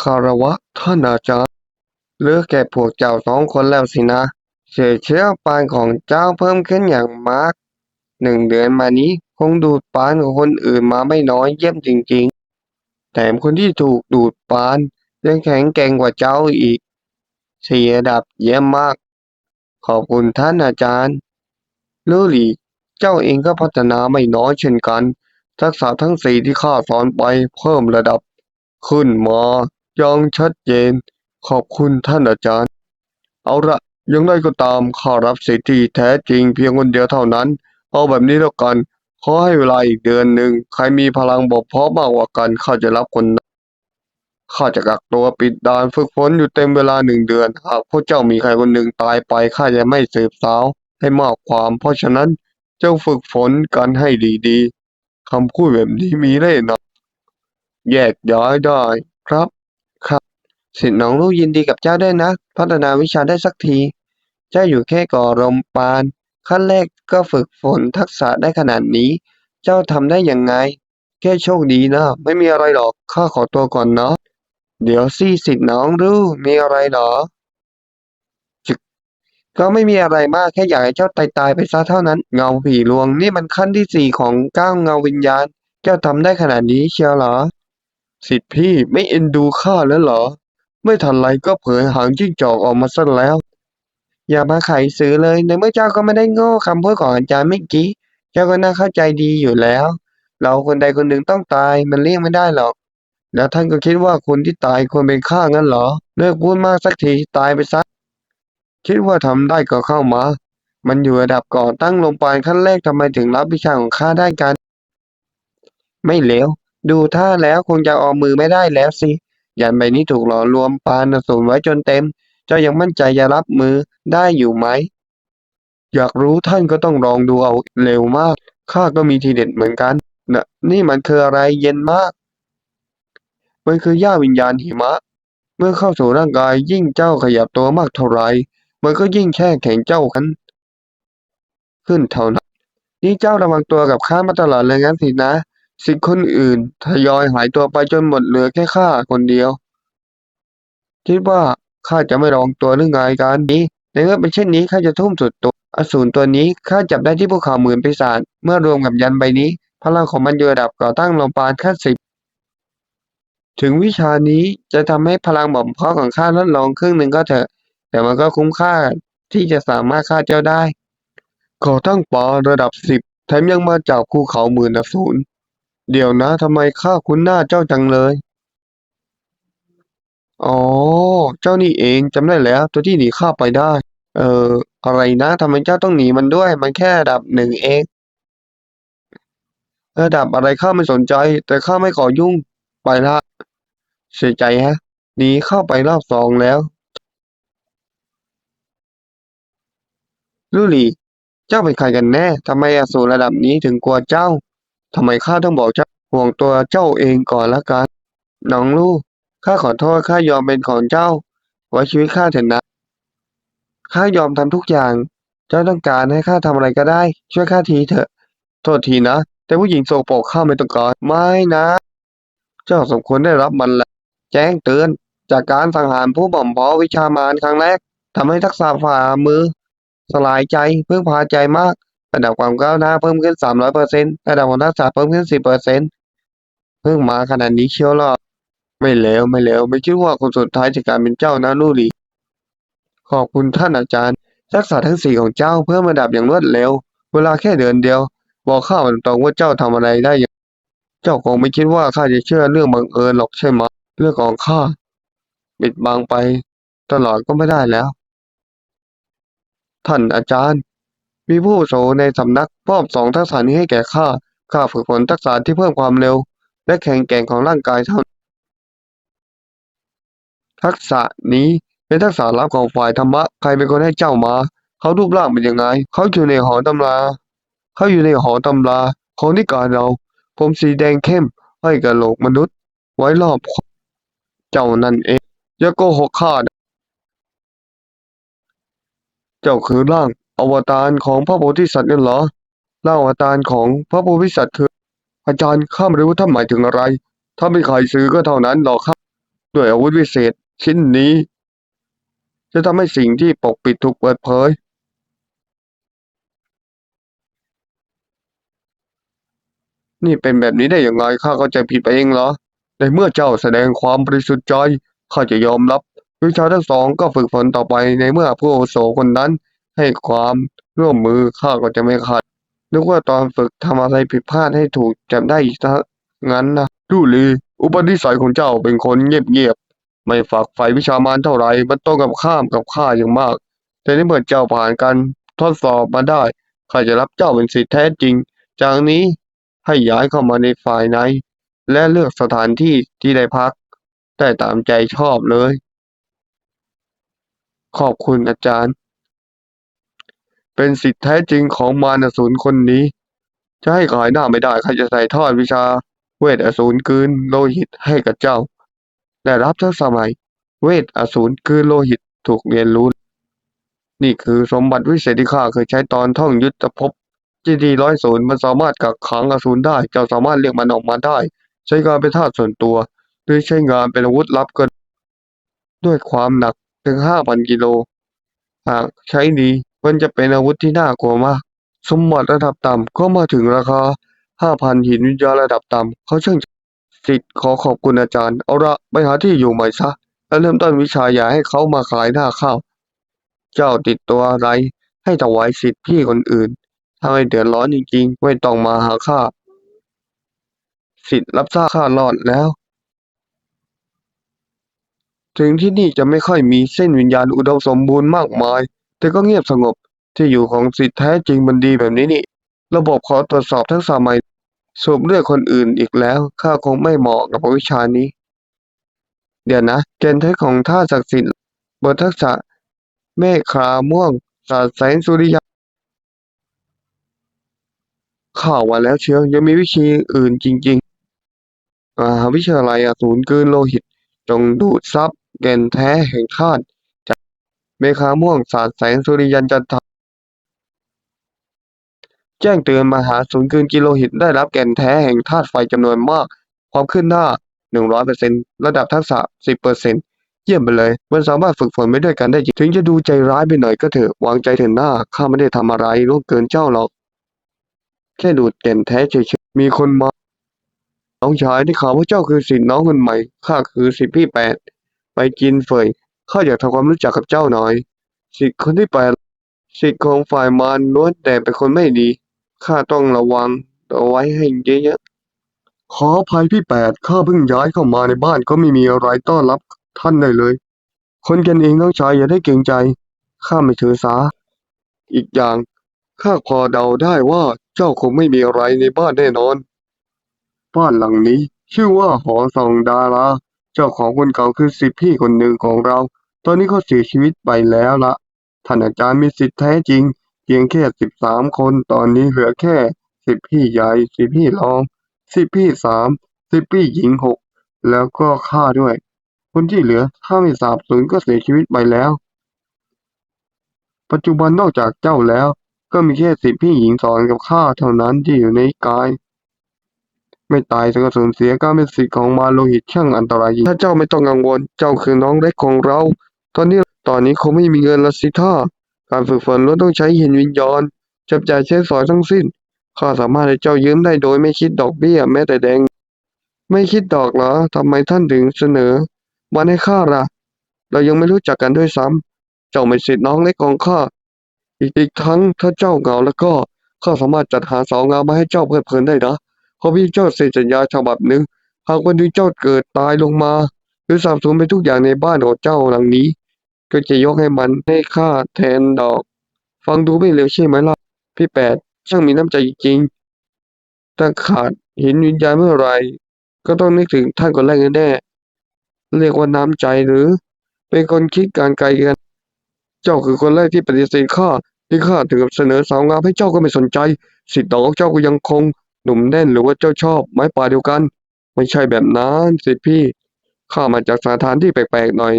คารวะท่านอาจารย์เลือกแก่พวกเจ้าสองคนแล้วสินะเชื้อเชื้อปานของเจ้าเพิ่มขึ้นอย่างมาก หนึ่งเดือนมานี้คงดูดปานของคนอื่นมาไม่น้อยเยี่ยมจริงๆ แถมคนที่ถูกดูดปานยังแข็งแกร่งกว่าเจ้าอีก เสียดับเยี่ยมมาก ขอบคุณท่านอาจารย์ลูหลีเจ้าเองก็พัฒนาไม่น้อยเช่นกัน ทักษะทั้งสี่ที่ข้าสอนไปเพิ่มระดับขึ้นมา อย่างชัดเจน ขอบคุณท่านอาจารย์ เอาละยังไงก็ตามข้ารับสิทธิแท้จริงเพียงคนเดียวเท่านั้น เอาแบบนี้แล้วกัน ขอให้เวลาอีกเดือนหนึ่ง ใครมีพลังบกพร่องมากกว่ากันข้าจะรับคนนั้นข้าจะกักตัวปิดด่านฝึกฝนอยู่เต็มเวลาหนึ่งเดือน หากพวกเจ้ามีใครคนหนึ่งตายไปข้าจะไม่สืบสาวให้มากความ เพราะฉะนั้นเจ้าฝึกฝนกันให้ดีๆคำพูดแบบนี้มีได้นะแยกย้ายได้ครับ สิทธิ์น้องลูกยินดีกับเจ้าด้วยนะ พัฒนาวิชาได้สักที เจ้าอยู่แค่ก่อรมปาน ขั้นแรกก็ฝึกฝนทักษะได้ขนาดนี้ เจ้าทำได้ยังไง แค่โชคดีนะ ไม่มีอะไรหรอก ข้าขอตัวก่อนเนาะ เดี๋ยวสิสิทธิน้องรู้มีอะไรหรอ ก็ไม่มีอะไรมากแค่อยากให้เจ้าตายตายไปซะเท่านั้น เงาผีลวงนี่มันขั้นที่สี่ของก้าวเงาวิญญาณ เจ้าทำได้ขนาดนี้เชียวหรอ สิทธิ์พี่ไม่เอ็นดูข้าแล้วหรอ ไม่ทันไรก็เผยหางจิ้งจอกออกมาซะแล้ว อย่ามาไขสื่อเลยในเมื่อเจ้าก็ไม่ได้โง่คำพูดของอาจารย์เมื่อกี้ เจ้าก็น่าเข้าใจดีอยู่แล้ว เราคนใดคนหนึ่งต้องตายมันเลี่ยงไม่ได้หรอก แล้วท่านก็คิดว่าคนที่ตายควรเป็นข้างั้นเหรอเลิกพูดมากสักทีตายไปซะคิดว่าทำได้ก็เข้ามา มันอยู่ระดับก่อนตั้งลงปานขั้นแรกทำไมถึงรับวิชาของข้าได้กัน ไม่เลวดูท่าแล้วคงจะออมมือไม่ได้แล้วสิ ยันใบนี้ถูกหล่อรวมปานสูรไว้จนเต็ม เจ้ายังมั่นใจจะรับมือได้อยู่ไหม อยากรู้ท่านก็ต้องลองดูเอาเร็วมาก ข้าก็มีทีเด็ดเหมือนกันนะนี่มันคืออะไรเย็นมาก มันคือหญ้าวิญญาณหิมะ เมื่อเข้าสู่ร่างกายยิ่งเจ้าขยับตัวมากเท่าไร มันก็ยิ่งแช่แข็งเจ้าขันขึ้นเท่านั้น นี่เจ้าระวังตัวกับข้ามาตลอดเลยงั้นสินะ สิทธิ์คนอื่นทยอยหายตัวไปจนหมดเหลือแค่ข้าคนเดียว คิดว่าข้าจะไม่ระวังตัวหรือไงกันนี้ ในเมื่อเป็นเช่นนี้ข้าจะทุ่มสุดตัว อสูรตัวนี้ข้าจับได้ที่ภูเขาหมื่นปีศาจเมื่อรวมกับยันใบนี้ พลังของมันอยู่ระดับก่อตั้งลมปานขั้นสิบถึงวิชานี้จะทำให้พลังบ่มเพาะของข้าลดลงครึ่งหนึ่งก็เถอะ แต่มันก็คุ้มค่าที่จะสามารถฆ่าเจ้าได้ก่อตั้งปานระดับสิบแถมยังมาจากภูเขาหมื่นอสูร เดี๋ยวนะ ทำไมข้าคุ้นหน้าเจ้าจังเลย อ๋อ เจ้านี่เองจำได้แล้ว ตัวที่หนีข้าไปได้ เอ่อ อะไรนะทำไมเจ้าต้องหนีมันด้วย มันแค่ระดับหนึ่งเอง ระดับอะไรข้าไม่สนใจ แต่ข้าไม่ขอยุ่ง ไปละ เสียใจฮะ หนีเข้าไปรอบสองแล้วลูลีเจ้าเป็นใครกันแน่ทำไมอสูรระดับนี้ถึงกลัวเจ้า ทำไมข้าต้องบอกเจ้าห่วงตัวเจ้าเองก่อนละกัน น้องลูก ข้าขอโทษข้ายอมเป็นของเจ้า ไว้ชีวิตข้าเถอะนะ ข้ายอมทำทุกอย่าง เจ้าต้องการให้ข้าทำอะไรก็ได้ ช่วยข้าทีเถอะ โทษทีนะ แต่ผู้หญิงโสโปกข้าไม่ต้องการไม่นะ เจ้าสมควรได้รับมันแหละแจ้งเตือน จากการสังหารผู้บ่มเพาะวิชามารครั้งแรกทำให้ทักษะฝ่ามือ สลายใจเพิ่งพาใจมาก ระดับความก้าวหน้าเพิ่มขึ้น 300%ระดับของทักษะเพิ่มขึ้น 10%เพิ่งมาขนาดนี้เชียวหรอไม่แล้วไม่แล้วไม่คิดว่าคนสุดท้ายจะกลายเป็นเจ้านะลูลีขอบคุณท่านอาจารย์ทักษะทั้งสี่ของเจ้าเพิ่มระดับอย่างรวดเร็ว เวลาแค่เดือนเดียว บอกข้าตรงว่าเจ้าทำอะไรได้อย่างเจ้าคงไม่คิดว่าข้าจะเชื่อเรื่องบังเอิญหรอกใช่ไหมเรื่องของข้าปิดบังไป ตลอดก็ไม่ได้แล้ว ท่านอาจารย์ มีผู้อาวุโสในสำนักมอบสองทักษะนี้ให้แก่ข้า ข้าฝึกฝนทักษะที่เพิ่มความเร็ว และแข็งแกร่งของร่างกายเท่าทักษะนี้เป็นทักษะลับของฝ่ายธรรมะ ใครเป็นคนให้เจ้ามา เขารูปร่างเป็นยังไง เขาอยู่ในหอตำรา เขาอยู่ในหอตำราของนิกายเรา ผมสีแดงเข้มให้กะโหลกมนุษย์ ไว้รอบ เจ้านั่นเองอย่าโกหกข้า เจ้าคือร่าง อวตารของพระโพธิสัตว์นั่นเหรอร่าอวตารของพระโพธิสัตว์คือ อาจารย์ข้าไม่รู้ท่านหมายถึงอะไร ถ้าไม่ขายซื้อก็เท่านั้นหรอกครับด้วยอาวุธวิเศษ ชิ้นนี้ จะทำให้สิ่งที่ปกปิดถูกเปิดเผยนี่เป็นแบบนี้ได้อย่างไรข้าเข้าใจผิดไปเองเหรอ ในเมื่อเจ้าแสดงความบริสุทธิ์ใจข้าจะยอมรับ วิชาทั้งสองก็ฝึกฝนต่อไปในเมื่อผู้อโสคนนั้น ให้ความร่วมมือข้าก็จะไม่ขัด นึกว่าตอนฝึกทำอะไรผิดพลาดให้ถูกจับได้อีกซะงั้นนะดูลี อุปนิสัยของเจ้าเป็นคนเงียบๆ ไม่ฝักใฝ่วิชามารเท่าไหร่มันตรงกับข้ามกับข้าอย่างมาก แต่ในเมื่อเจ้าผ่านการทดสอบมาได้ ข้าจะรับเจ้าเป็นศิษย์แท้จริง จากนี้ให้ย้ายเข้ามาในฝ่ายในและเลือกสถานที่ที่ได้พัก ได้ตามใจชอบเลย ขอบคุณอาจารย์ เป็นสิทธิแท้จริงของมารอสูรคนนี้ จะให้ขายหน้าไม่ได้ข้าจะใส่ทอดวิชา เวทอสูรกืนโลหิตให้กับเจ้าได้รับทั้งสมัย เวทอสูรกืนโลหิตถูกเรียนรู้ นี่คือสมบัติวิเศษที่ข้าเคยใช้ตอนท่องยุทธภพจีดีร้อยศูนย์มันสามารถกักขังอสูรได้ เจ้าสามารถเรียกมันออกมาได้ ใช้งานเป็นทาสส่วนตัว หรือใช้งานเป็นอาวุธลับก็ด้วยความหนักถึงห้าพันกิโล หากใช้ดี มันจะเป็นอาวุธที่น่ากลัวมาก สมบัติระดับต่ำก็มาถึงราคาห้าพันหินวิญญาณระดับต่ำเขาช่างสิทธิ์ขอขอบคุณอาจารย์ เอาละไปหาที่อยู่ใหม่ซะ แล้วเริ่มต้นวิชาอย่าให้เขามาขายหน้าข้าว เจ้าติดตัวอะไร ให้ถวายสิทธิ์พี่คนอื่น ถ้าไม่เดือดร้อนจริงๆ ไม่ต้องมาหาข้า สิทธิ์รับทราบข้ารอดแล้ว ถึงที่นี่จะไม่ค่อยมีเส้นวิญญาณอุดมสมบูรณ์มากมาย แต่ก็เงียบสงบ ที่อยู่ของสิทธิ์แท้จริงมันดีแบบนี้นี่ ระบบขอตรวจสอบทั้งสามัยสูบเลือดคนอื่นอีกแล้วข้าคงไม่เหมาะกับวิชานี้ เดี๋ยวนะเกณฑ์เทของท่าศักดิ์สิทธิ์บททักษะ เมฆคราม่วงสาดแสงสุริยะข่าวมาแล้วเชียวยังมีวิธีอื่นจริง ๆ อ่าวิชาอะไรอสูรกืนโลหิต จงดูดซับแก่นแท้แห่งธาตุ เมฆาม่วง สาดแสง สุริยันจันทรา แจ้งเตือนมหาสูรกลืนกิโลหิต ได้รับแก่นแท้แห่งธาตุไฟจำนวนมาก ความขึ้นหน้า 100%ระดับทักษะ 10%เยี่ยมไปเลย มันสามารถฝึกฝนไปด้วยกันได้จริง ถึงจะดูใจร้ายไปหน่อยก็เถอะ วางใจเถอะหน้า ข้าไม่ได้ทำอะไรล่วงเกินเจ้าหรอก แค่ดูดแก่นแท้เฉยๆ มีคนมา น้องชายได้ข่าวว่าเจ้าคือสิทธิ์น้องคนใหม่ ข้าคือสิทธิ์พี่แปด ไปกินเฟย ข้าอยากทำความรู้จักกับเจ้าหน่อย สิทธิ์คนที่แปดสิทธิ์ของฝ่ายมารล้วนแต่เป็นคนไม่ดี ข้าต้องระวังเอาไว้ให้เยอะๆขออภัยพี่แปดข้าเพิ่งย้ายเข้ามาในบ้านก็ไม่มีอะไรต้อนรับท่านได้เลย คนกันเองน้องชายอย่าได้เกรงใจ ข้าไม่ถือสา อีกอย่าง ข้าพอเดาได้ว่าเจ้าคงไม่มีอะไรในบ้านแน่นอน บ้านหลังนี้ ชื่อว่าหอส่องดารา เจ้าของคนเก่าคือสิทธิพี่คนหนึ่งของเรา ตอนนี้เขาเสียชีวิตไปแล้วละท่านอาจารย์มีสิทธิแท้จริง เพียงแค่สิบสามคน ตอนนี้เหลือแค่สิบพี่ใหญ่สิบพี่รองสิบพี่สามสิบพี่หญิงหกแล้วก็ข้าด้วย คนที่เหลือถ้าไม่สาบสูญก็เสียชีวิตไปแล้ว ปัจจุบันนอกจากเจ้าแล้ว ก็มีแค่สิบพี่หญิงสอนกับข้าเท่านั้นที่อยู่ในกาย ไม่ตายแต่ก็สูญเสียก้ารเป็นสิทธิ์ของมารโลหิตช่างอันตรายยิ่งถ้าเจ้าไม่ต้องกังวล เจ้าคือน้องเล็กของเรา ตอนนี้ตอนนี้คงไม่มีเงินละสิท่าการฝึกฝนล้วนต้องใช้หินวิญญาณจับจ่ายใช้สอยทั้งสิ้น ข้าสามารถให้เจ้ายืมได้โดยไม่คิดดอกเบี้ยแม้แต่แดง ไม่คิดดอกเหรอทำไมท่านถึงเสนอมาให้ข้าล่ะ เรายังไม่รู้จักกันด้วยซ้ำเจ้าไม่สิทธิ์น้องเล็กของข้า อีกอีกทั้งถ้าเจ้าเหงาแล้วก็ข้าสามารถจัดหาสาวงามมาให้เจ้าเพลิดเพลินได้นะ ราะพี่เจ้าเซ็นสัญญาฉบับหนึ่งหากวันหนึ่งเจ้าเกิดตายลงมา หรือสาบสูญไปทุกอย่างในบ้านของเจ้าหลังนี้ ก็จะยกให้มันให้ค่าแทนดอก ฟังดูไม่เลวใช่ไหมล่ะพี่แปดช่างมีน้ำใจจริงถ้าขาดเหินวิญญาณเมื่อไรก็ต้องนึกถึงท่านคนแรกแน่เรียกว่าน้ำใจหรือ เป็นคนคิดการไกลกัน เจ้าคือคนแรกที่ปฏิเสธข้าที่ข้าถึงกับเสนอสาวงามให้เจ้าก็ไม่สนใจ สิทธิ์ของเจ้าก็ยังคง หนุ่มแน่นหรือว่าเจ้าชอบไม้ป่าเดียวกัน ไม่ใช่แบบนั้นสิพี่ ข้ามาจากสถานที่แปลกๆหน่อย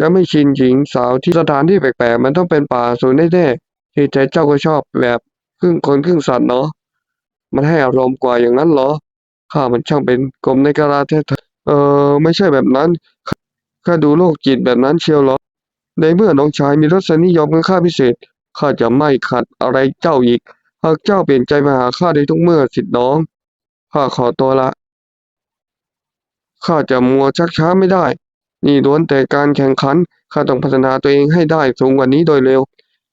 ยังไม่ชินหญิงสาวที่สถานที่แปลกๆมันต้องเป็นป่าสูนแน่ๆที่ใจเจ้าก็ชอบแบบครึ่งคนครึ่งสัตว์เนาะมันให้อารมณ์กว่าอย่างนั้นเหรอข้ามันช่างเป็นกรมในกาลาแท้เออไม่ใช่แบบนั้นข้าดูโรคจิตแบบนั้นเชียวเหรอ ในเมื่อน้องชายมีรสนิยมกับข้าพิเศษข้าจะไม่ขัดอะไรเจ้าอีกากเจ้าเปลี่ยนใจมาหาข้าได้ทุกเมื่อสิทธิ์น้อง ข้าขอตัวละ ข้าจะมัวชักช้าไม่ได้ นี่ล้วนแต่การแข่งขัน ข้าต้องพัฒนาตัวเองให้ได้สูงกว่านี้โดยเร็ว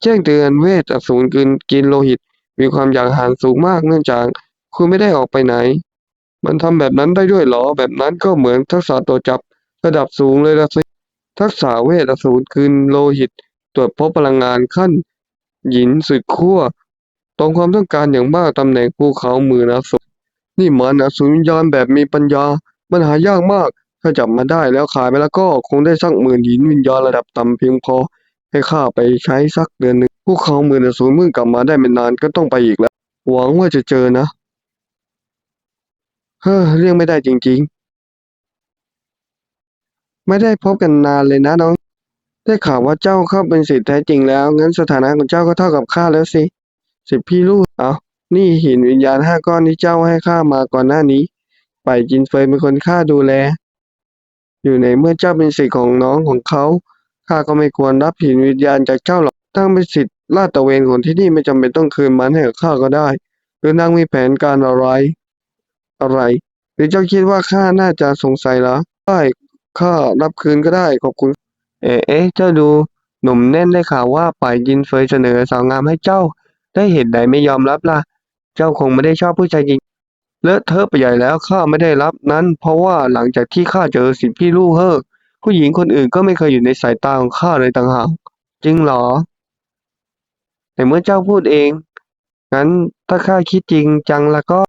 แจ้งเตือนเวทอสูรกินกินโลหิต มีความอยากอาหารสูงมากเนื่องจากคุณไม่ได้ออกไปไหน มันทำแบบนั้นได้ด้วยหรอ แบบนั้นก็เหมือนทักษะตัวจับระดับสูงเลยละสิ ทักษะเวทอสูรคืนโลหิต ตรวจพบพลังงานขั้น หยินสุดขั้ว ตรงความต้องการอย่างมากตำแหน่งภูเขาหมื่นอสูรนี่มันอสูรวิญญาณแบบมีปัญญา มันหายากมาก ถ้าจับมาได้แล้วขายไปแล้วก็คงได้สักหมื่นหินวิญญาณระดับต่ำเพียงพอ ให้ข้าไปใช้สักเดือนหนึ่งพวกเขาหมื่นอสูรเมื่อกลับมาได้ไม่นานก็ต้องไปอีกแล้ว หวังว่าจะเจอนะ เฮ้อเรียกไม่ได้จริง ๆ ไม่ได้พบกันนานเลยนะน้อง ได้ข่าวว่าเจ้าเข้าเป็นสิทธิ์แท้จริงแล้ว งั้นสถานะของเจ้าก็เท่ากับข้าแล้วสิ สิทธิพี่ลูก เอานี่หินวิญญาณห้าก้อนที่เจ้าให้ข้ามาก่อนหน้านี้ ไปจินเฟยเป็นคนข้าดูแล อยู่ในเมื่อเจ้าเป็นสิทธิ์ของน้องของเขา ข้าก็ไม่ควรรับหินวิญญาณจากเจ้าหรอก ตั้งเป็นสิทธิ์ลาดตระเวนของที่นี่ไม่จำเป็นต้องคืนมันให้กับข้าก็ได้ หรือนางมีแผนการอะไร อะไร หรือเจ้าคิดว่าข้าน่าจะสงสัยเหรอ ได้ ข้ารับคืนก็ได้ ขอบคุณ เอ๊ะเอ๊ะเจ้าดู หนุ่มแน่นได้ข่าวว่าป่ายจินเฟยเสนอสาวงามให้เจ้า ได้เหตุใดไม่ยอมรับล่ะ เจ้าคงไม่ได้ชอบผู้ชายจริง เลอะเทอะไปใหญ่แล้วข้าไม่ได้รับนั้น เพราะว่าหลังจากที่ข้าเจอสิทธิพี่ลู่เฮ่อผู้หญิงคนอื่นก็ไม่เคยอยู่ในสายตาของข้าเลยต่างหากจริงเหรอ แต่เมื่อเจ้าพูดเอง งั้นถ้าข้าคิดจริงจังแล้วก็